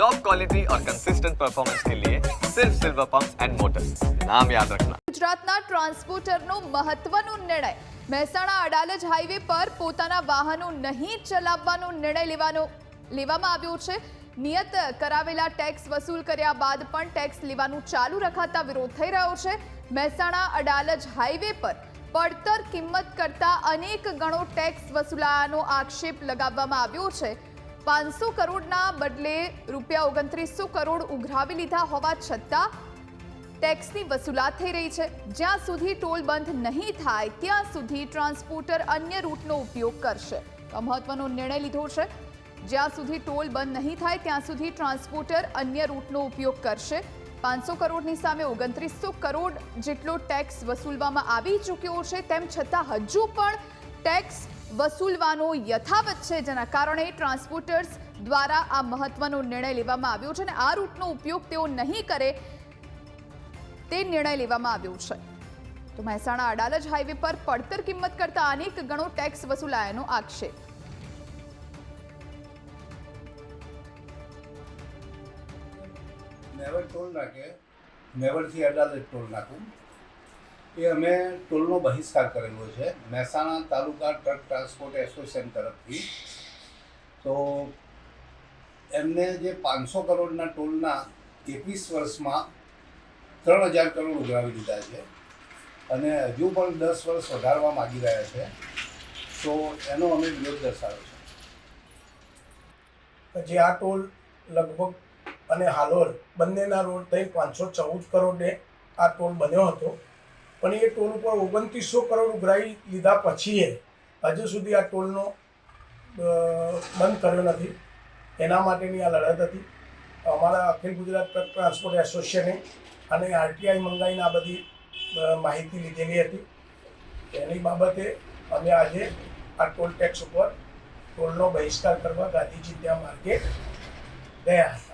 Top quality और consistent performance के लिए सिर्फ सिल्वर पंप एंड मोटर्स नाम याद रखना ગુજરાતના ટ્રાન્સપોર્ટરનો મહત્વનો નિર્ણય મહેસાણા અડાલજ હાઈવે પર પોતાના વાહનો નહીં ચલાવવાનો નિર્ણય લેવાનો લેવામાં આવ્યો છે નિયત કરાવેલા ટેક્સ વસૂલ કર્યા બાદ પણ ટેક્સ લેવાનું ચાલુ રખાતા વિરોધ થઈ રહ્યો છે મહેસાણા અડાલજ હાઈવે પર પડતર કિંમત કરતા અનેક ગણો ટેક્સ વસૂલાયાનો આક્ષેપ લગાવવામાં આવ્યો છે પાંચસો કરોડના બદલે રૂપિયા ઓગણત્રીસો કરોડ ઉઘરાવી લીધા હોવા છતાં ટેક્સની વસૂલાત થઈ રહી છે. જ્યાં સુધી ટોલ બંધ નહીં થાય, ત્યાં સુધી ટ્રાન્સપોર્ટર અન્ય રૂટનો ઉપયોગ કરશે. તો મહત્વનો નિર્ણય લીધો છે. જ્યાં સુધી ટોલ બંધ નહીં થાય, ત્યાં સુધી ટ્રાન્સપોર્ટર અન્ય રૂટનો ઉપયોગ કરશે. પાંચસો કરોડની સામે ઓગણત્રીસો કરોડ જેટલો ટેક્સ વસૂલવામાં આવી ચૂક્યો છે, તેમ છતાં હજુ પણ ટેક્સ વસૂલવાનો યથાવત છે, જેના કારણે ટ્રાન્સપોર્ટર્સ દ્વારા આ મહત્વનો નિર્ણય લેવામાં આવ્યો છે અને આ રૂટનો ઉપયોગ તેઓ નહીં કરે તે નિર્ણય લેવામાં આવ્યો છે. તો મહેસાણા અડાલજ હાઈવે પર પડતર કિંમત કરતા અનેક ગણો ટેક્સ વસૂલાયાનો આક્ષેપ. નેવર ટોલ નાકે નેવરથી અડાલજ ટોલ નાકું એ અમે ટોલનો બહિષ્કાર કરેલો છે. Mehsana taluka truck transport association તરફથી. તો એમને જે પાંચસો કરોડના ટોલના એકવીસ વર્ષમાં ત્રણ હજાર કરોડ ઉઘરાવી દીધા છે. અને હજુ પણ દસ વર્ષ વધારવા માગી રહ્યા છે. તો એનો અમે વિરોધ દર્શાવ્યો છે. જે આ ટોલ લગભગ અને હાલોલ બંનેના રોડ થઈ પાંચસો ચૌદ કરોડે આ ટોલ બન્યો હતો. પણ એ ટોલ ઉપર ઓગણત્રીસો કરોડ ઉઘરાવી લીધા પછી એ હજુ સુધી આ ટોલનો બંધ કર્યો નથી. એના માટેની આ લડત હતી. અમારા અખિલ ગુજરાત ટ્રાન્સપોર્ટ એસોસિએશને અને આરટીઆઈ મંગાવીને આ બધી માહિતી લીધેલી હતી. એની બાબતે અમે આજે આ ટોલ ટેક્સ ઉપર ટોલનો બહિષ્કાર કરવા ગાંધીજી ત્યાં માર્ગે ગયા હતા.